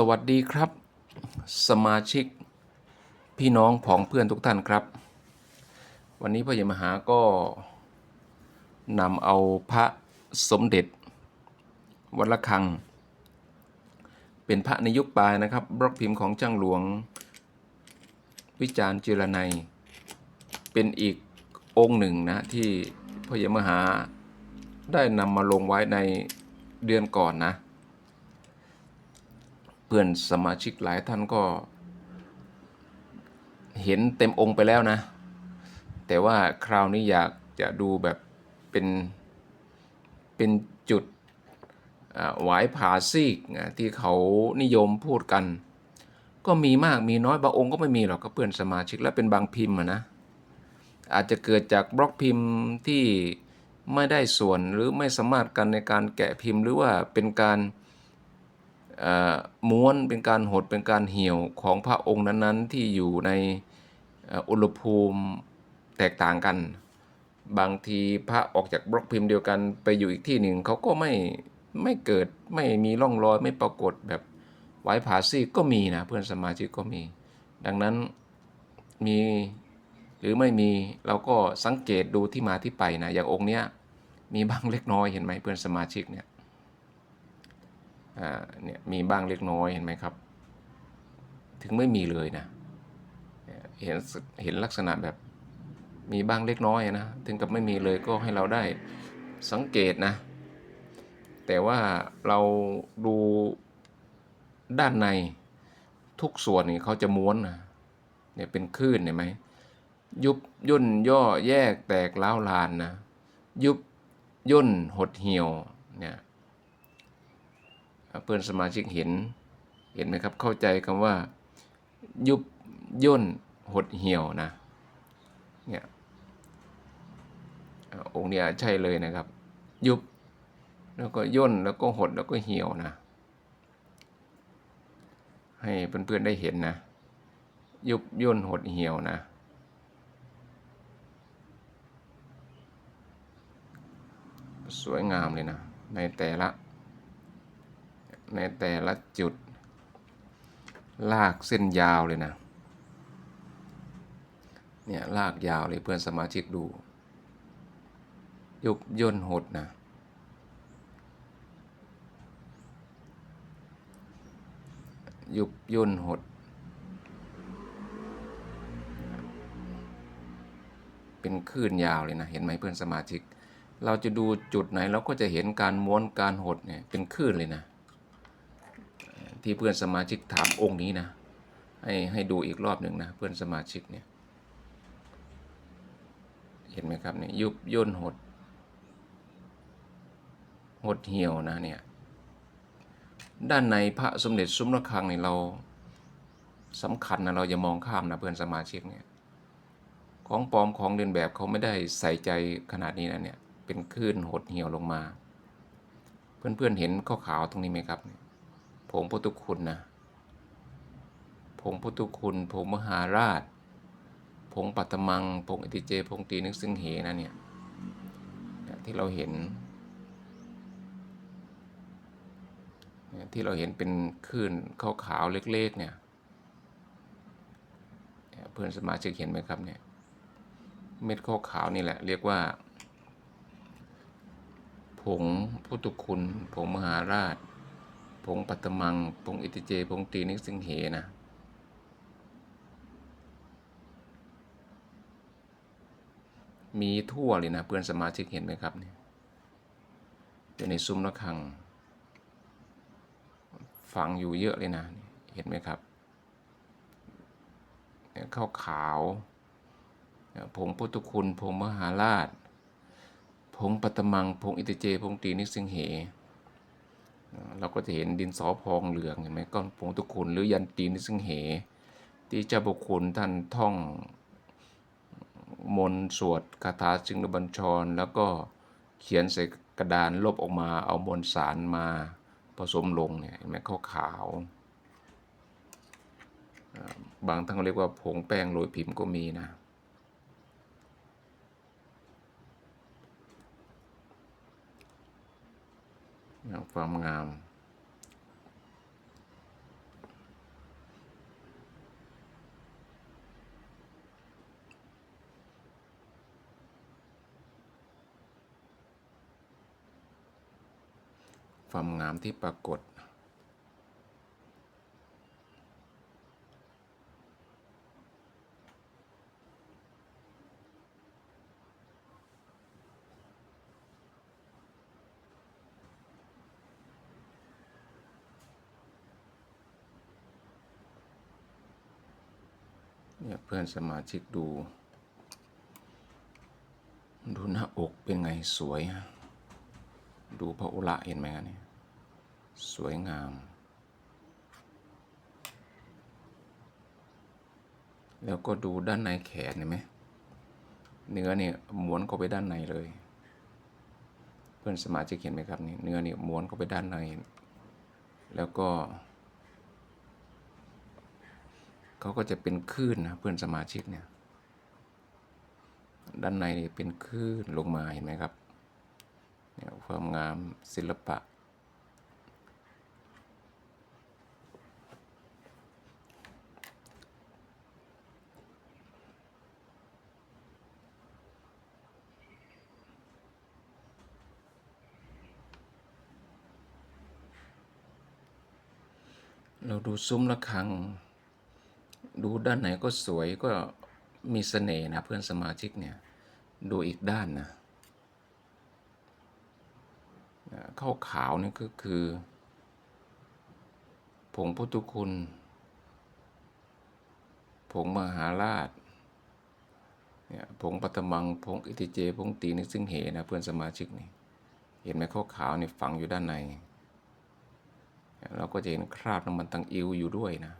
สวัสดีครับ สมาชิกพี่น้องผองเพื่อนทุกท่านครับ วันนี้พ่อใหญ่มหาก็นำเอาพระสมเด็จ วัดระฆัง เป็นพระในยุคปลายนะครับ บล็อกพิมพ์ของจ้างหลวง วิจารณ์จิรนัย เป็นอีกองค์หนึ่งนะที่พ่อใหญ่มหาได้นำมาลงไว้ในเดือนก่อนนะ เพื่อนสมาชิกหลายท่านก็ เห็นเต็มองค์ไปแล้วนะ แต่ว่าคราวนี้อยากจะดูแบบเป็นเป็นจุดหวายผาซีกอะที่เขานิยมพูดกัน ก็มีมากมีน้อยบางองค์ก็ไม่มีหรอกก็เพื่อนสมาชิกและเป็นบางพิมพ์นะอาจจะเกิดจากบล็อกพิมพ์ที่ไม่ได้ส่วนหรือไม่สามารถกันในการแกะพิมพ์ หรือว่าเป็นการ ม้วนเป็นการหดเป็นการเหี่ยวของพระองค์นั้นๆ ที่อยู่ในอุณหภูมิแตกต่างกัน บางทีพระออกจากบล็อกพิมพ์เดียวกันไปอยู่อีกที่หนึ่งเขาก็ไม่ไม่เกิดไม่มีร่องรอยไม่ปรากฏแบบไว้ผาซีกก็มีนะเพื่อนสมาชิกก็มี ดังนั้นมีหรือไม่มีเราก็สังเกตดูที่มาที่ไปนะอย่างองค์เนี้ยมีบ้างเล็กน้อยเห็นไหมเพื่อนสมาชิกเนี่ย เนี่ยมีบ้างเล็กน้อยเห็นไหมครับ ถึงไม่มีเลยนะเห็นเห็นลักษณะแบบมีบ้างเล็กน้อยนะถึงกับไม่มีเลยก็ให้เราได้สังเกตนะ แต่ว่าเราดูด้านในทุกส่วนนี่เขาจะม้วนนะเนี่ยเป็นคลื่นเห็นไหมยุบย่นย่อแยกแตกเล้าลานนะ ยุบย่นหดเหี่ยวเนี่ย เพื่อนสมาชิกเห็นเห็นไหมครับเข้าใจคำว่ายุบย่นหดเหี่ยวนะเนี่ยองค์เนี้ยใช่เลยนะครับ ยุบแล้วก็ย่นแล้วก็หดแล้วก็เหี่ยวนะ ให้เพื่อนๆได้เห็นนะ ยุบย่นหดเหี่ยวนะ สวยงามเลยนะ ในแต่ละ ในแต่ละจุด ลากเส้นยาวเลยนะ เนี่ย ลากยาวเลยเพื่อนสมาชิกดู ยุบย่นหดนะ ยุบย่นหด เป็นคลื่นยาวเลยนะ เห็นไหมเพื่อนสมาชิกเราจะดูจุดไหนเราก็จะเห็นการม้วนการหดเนี่ยเป็นคลื่นเลยนะ ที่เพื่อนสมาชิกถามองค์นี้นะ ให้ให้ดูอีกรอบหนึ่งนะเพื่อนสมาชิกเนี่ย เห็นไหมครับเนี่ยยุบย่นหด หดเหี่ยวนะเนี่ย ด้านในพระสมเด็จซุ้มระฆังเนี่ยเราสำคัญนะเราอย่ามองข้ามนะเพื่อนสมาชิกเนี่ยของปลอมของเลียนแบบเขาไม่ได้ใส่ใจขนาดนี้นะเนี่ยเป็นคลื่นหดเหี่ยวลงมา เพื่อนๆเห็นข้อขาวตรงนี้ไหมครับ ผงพุทธคุณนะผงพุทธคุณผงมหาราชผงปัตตมังผงอิติเจผงตีนึกซึ่งเหนะเนี่ยเนี่ยที่เราเห็น ที่เราเห็นเป็นคลื่นขาวๆเล็กๆเนี่ยเพื่อนสมาชิกเห็นไหมครับเนี่ยเม็ดข้าขาวนี่แหละเรียกว่า ผงพุทธคุณ ผงมหาราช ผงปัตมัง ผงอิติเจ ผงตีนิสิงเหนะ มีทั่วเลยนะ เพื่อนสมาชิกเห็นไหมครับเนี่ยอยู่ในซุ้มระฆัง ฝังอยู่เยอะเลยนะ เห็นไหมครับเนี่ยข้าวขาว ผงพุทธคุณ ผงมหาราช ผงปัตตมัง ผงอิติเจ ผงตีนิสิงเห เราก็จะเห็นดินสอพองเหลืองเห็นไหมก้อนผงพุทธคุณหรือยันตีนิสิงเห ที่เจ้าบุคคลท่านท่องมนสวดคาถาจึงบัญชร แล้วก็เขียนใส่กระดานลบออกมาเอามวลสารมาผสมลงเนี่ยเห็นไหมขาวขาวบางท่านเรียกว่าผงแป้งโรยพิมพ์ก็มีนะ ความงาม ความงามที่ปรากฏ เนี่ยเพื่อนสมาชิกดู ดูหน้าอกเป็นไงสวยฮะดูพระอุระเห็นไหมครับเนี่ยสวยงาม แล้วก็ดูด้านในแขนเห็นไหมเนื้อเนี่ยม้วนเข้าไปด้านในเลย เพื่อนสมาชิกเห็นไหมครับนี่เนื้อเนี่ยม้วนเข้าไปด้านใน แล้วก็ เขาก็จะเป็นคลื่นนะเพื่อนสมาชิกเนี่ย ด้านในเป็นคลื่นลงมาเห็นไหมครับเนี่ยความงามศิลปะ เราดูซุ้มระฆัง ดูด้านไหนก็สวยก็มีเสน่ห์นะเพื่อนสมาชิกเนี่ย ดูอีกด้านนะข้าวขาวนี่ก็คือ ผงพุทธคุณ ผงมหาราชเนี่ยผงปัตมัง ผงอิติเจ ผงตีนิซึ่งเหนะเพื่อนสมาชิกนี่ เห็นไหมข้าวขาวนี่ฝังอยู่ด้านใน เราก็จะเห็นคราบน้ำมันตังอิวอยู่ด้วยนะ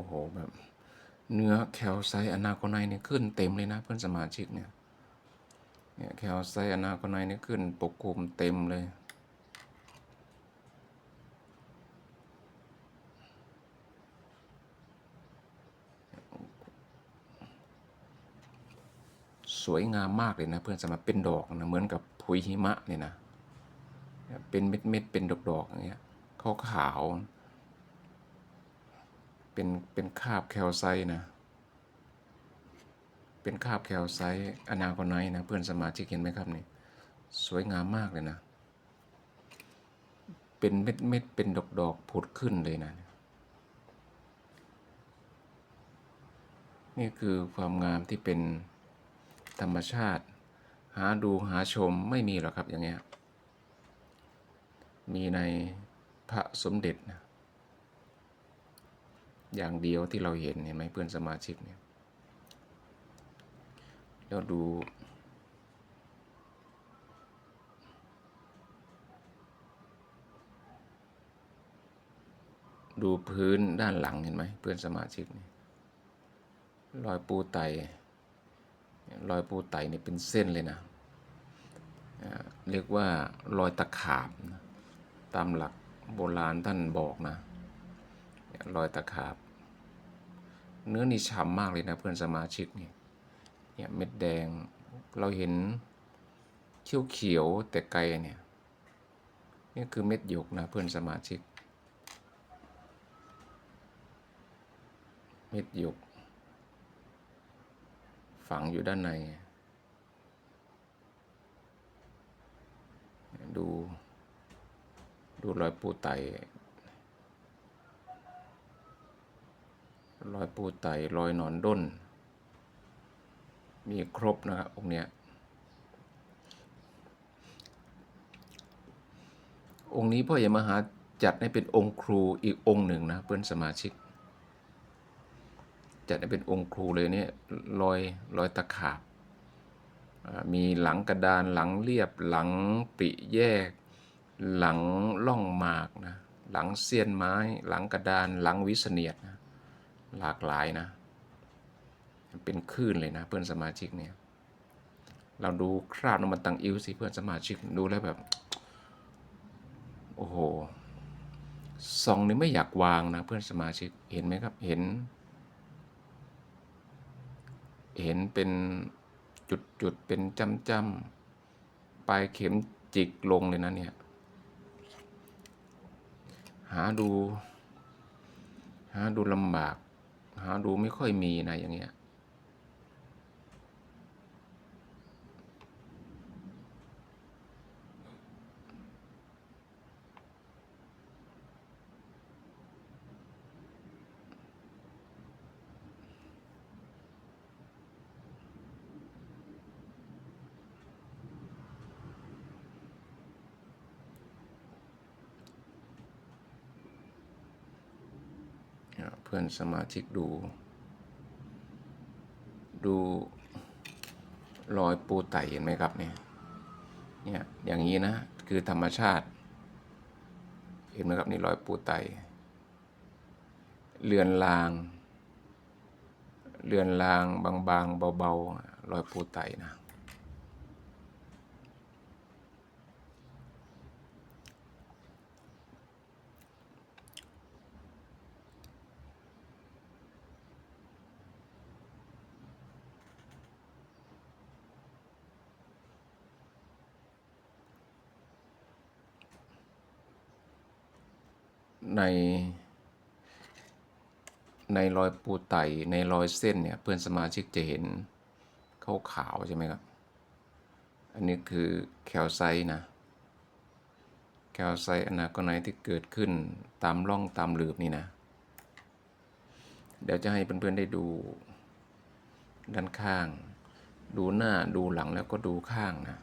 อ้โหแบบ เนื้อแคลไซต์อนาโคไนเนี่ยขึ้นเต็มเลยนะเพื่อนสมาชิกเนี่ยเนี่ยแคลไซต์อนาโคไนเนี่ยขึ้นปกคลุมเต็มเลยสวยงามมากเลยนะเพื่อนสมาเป็นดอกนะเหมือนกับผุยหิมะเนี่ยนะ เป็นเม็ดเม็ดเป็นดอกดอกๆอย่างเงี้ยขาวขาว เป็นเป็นคาบแคลไซนะ เป็นคาบแคลไซอนาคไนท์นะเพื่อนสมาชิกเห็นไหมครับนี่สวยงามมากเลยนะ เป็นเม็ดเม็ดเป็นดอกดอกผุดขึ้นเลยนะ นี่คือความงามที่เป็นธรรมชาติ หาดูหาชมไม่มีหรอกครับอย่างเงี้ย มีในพระสมเด็จนะ อย่างเดียวที่เราเห็นเห็นไหมเพื่อนสมาชิกเนี่ยแล้วดูดูพื้นด้านหลังเห็นไหมเพื่อนสมาชิกนี่รอยปูไตรอยปูไตนี่เป็นเส้นเลยนะอ่าเรียกว่ารอยตะขาบ ตามหลักโบราณท่านบอกนะ รอยตะขาบ เนื้อนี่ฉ่ำมากเลยนะเพื่อนสมาชิกนี่เนี่ยเม็ดแดงเราเห็นเขียวเขียวแต่ไกลเนี่ยนี่คือเม็ดหยกนะเพื่อนสมาชิก เม็ดหยก ฝังอยู่ด้านใน ดู ดูรอยปูไต รอยปูไตรอยหนอนด้น มีครบนะครับองค์เนี้ย องค์นี้พ่อใหญ่มหาจัดให้เป็นองค์ครูอีกองค์หนึ่งนะเพื่อนสมาชิก จัดให้เป็นองค์ครูเลยเนี่ยรอยรอยตะขาบมีหลังกระดานหลังเรียบหลังปิแยก หลังล่องหมากนะหลังเสี้ยนไม้ หลังกระดานหลังวิเนียดนะ หลากหลายนะ เป็นคลื่นเลยนะเพื่อนสมาชิกเนี่ย เราดูคราบน้ำมันตังอิวสิเพื่อนสมาชิกดูแล้วแบบ โอ้โหซองนี้ไม่อยากวางนะเพื่อนสมาชิกเห็นไหมครับ เห็น เห็นเป็นจุดจุดเป็นจำจำปลายเข็มจิกลงเลยนะเนี่ย หาดู หาดูลำบาก หาดูไม่ค่อยมีนะอย่างเงี้ย เพื่อนสมาชิกดู ดูรอยปูไตเห็นไหมครับเนี่ยเนี่ยอย่างนี้นะคือธรรมชาติ เห็นไหมครับนี่รอยปูไตเลือนลาง เลือนลางบางๆเบาๆรอยปูไตนะ ใน ในรอยปูไตในรอยเส้นเนี่ยเพื่อนสมาชิกจะเห็นขาวขาวใช่ไหมครับ อันนี้คือแคลไซต์นะแคลไซต์อนาโกไนท์ที่เกิดขึ้นตามร่องตามหลืบนี่นะ เดี๋ยวจะให้เพื่อนๆได้ดูด้านข้าง ดูหน้าดูหลังแล้วก็ดูข้างนะ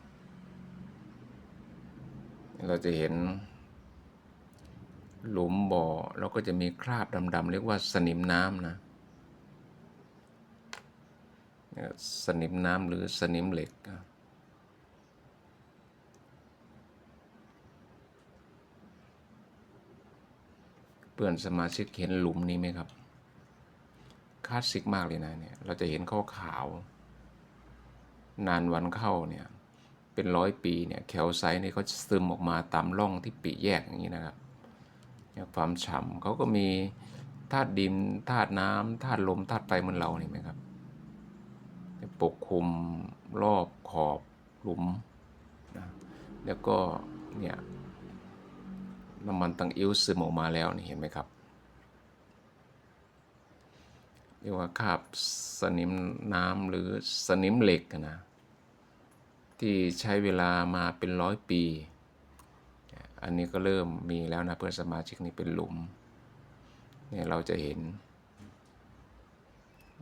เราจะเห็น หลุมบ่อแล้วก็จะมีคราบดำๆเรียกว่าสนิมน้ำนะสนิมน้ำหรือสนิมเหล็ก เพื่อนสมาชิกเห็นหลุมนี้ไหมครับคลาสสิกมากเลยนะเนี่ยเราจะเห็นขาวขาว นานวันเข้าเนี่ยเป็นร้อยปีเนี่ยแคลไซต์นี่เขาซึมออกมาตามร่องที่ปีแยกอย่างนี้นะครับ ความฉ่ำเขาก็มีธาตุดินธาตุน้ำธาตุลมธาตุไฟเหมือนเรานี่ไหมครับปกคลุมรอบขอบหลุมนะแล้วก็เนี่ยน้ำมันตังอิ้วซึมออกมาแล้วนี่เห็นไหมครับเรียกว่าคาบสนิมน้ำหรือสนิมเหล็กนะที่ใช้เวลามาเป็นร้อยปี อันนี้ก็เริ่มมีแล้วนะเพื่อนสมาชิกนี่เป็นหลุม เนี่ยเราจะเห็น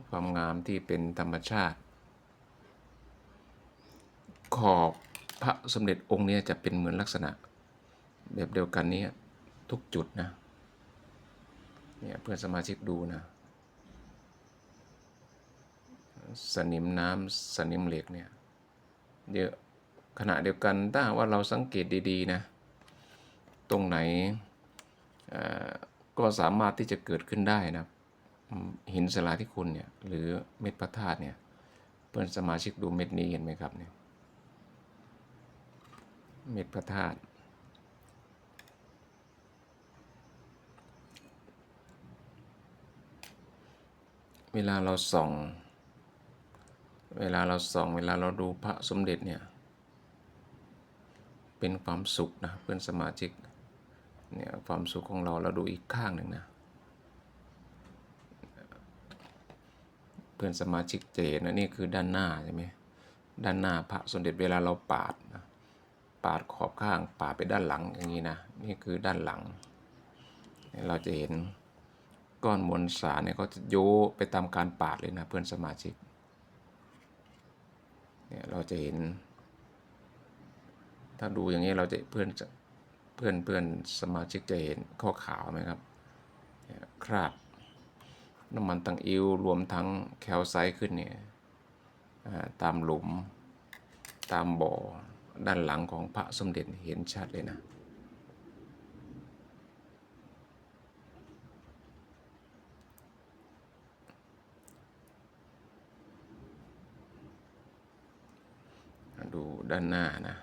ความงามที่เป็นธรรมชาติ ขอบพระสมเด็จองค์นี้จะเป็นเหมือนลักษณะ แบบเดียวกันนี้ทุกจุดนะ เนี่ยเพื่อนสมาชิกดูนะ สนิมน้ำสนิมเหล็กเนี่ยเยอะขณะเดียวกันถ้าว่าเราสังเกตดี ๆ นะ ตรงไหนเอ่อก็สามารถที่จะเกิดขึ้นได้นะหินสลาที่คุณเนี่ยหรือเม็ดพระธาตุเนี่ยเพื่อนสมาชิกดูเม็ดนี้เห็นไหมครับเนี่ยเม็ดพระธาตุเวลาเราส่อง เวลาเราส่อง เวลาเราดูพระสมเด็จเนี่ย เป็นความสุขนะเพื่อนสมาชิก เนี่ยความสุขของเราเราดูอีกข้างหนึ่งนะ เพื่อนสมาชิกเห็นนะนี่คือด้านหน้าใช่ไหมด้านหน้าพระสมเด็จเวลาเราปาดนะปาดขอบข้างปาดไปด้านหลังอย่างนี้นะนี่คือด้านหลัง เราจะเห็นก้อนมวลสารเนี่ยเขาจะโยไปตามการปาดเลยนะเพื่อนสมาชิกเนี่ยเราจะเห็น ถ้าดูอย่างนี้เราจะเพื่อนจะ เพื่อนเพื่อนสมาชิกจะเห็นข้อขาวไหมครับ คราบน้ำมันตังอิวรวมทั้งแคลไซต์ขึ้นเนี่ยตามหลุมตามบ่อด้านหลังของพระสมเด็จเห็นชัดเลยนะดูด้านหน้านะ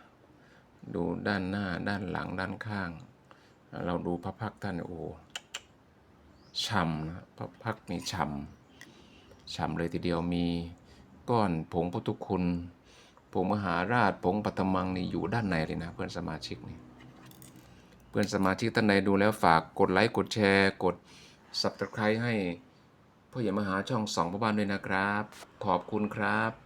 ดูด้านหน้าด้านหลังด้านข้าง เราดูพระพักท่านโอ้โหฉ่ำนะพระพักตร์นี่ฉ่ำฉ่ำเลยทีเดียวมีก้อนผงพุทธคุณผงมหาราชผงปัตมังนี่อยู่ด้านในเลยนะ เพื่อนสมาชิกนี่เพื่อนสมาชิกท่านใดดูแล้วฝากกดไลค์กดแชร์ กด subscribe ให้พ่อใหญ่มหาช่องสองพ่อบ้านด้วยนะครับ ขอบคุณครับ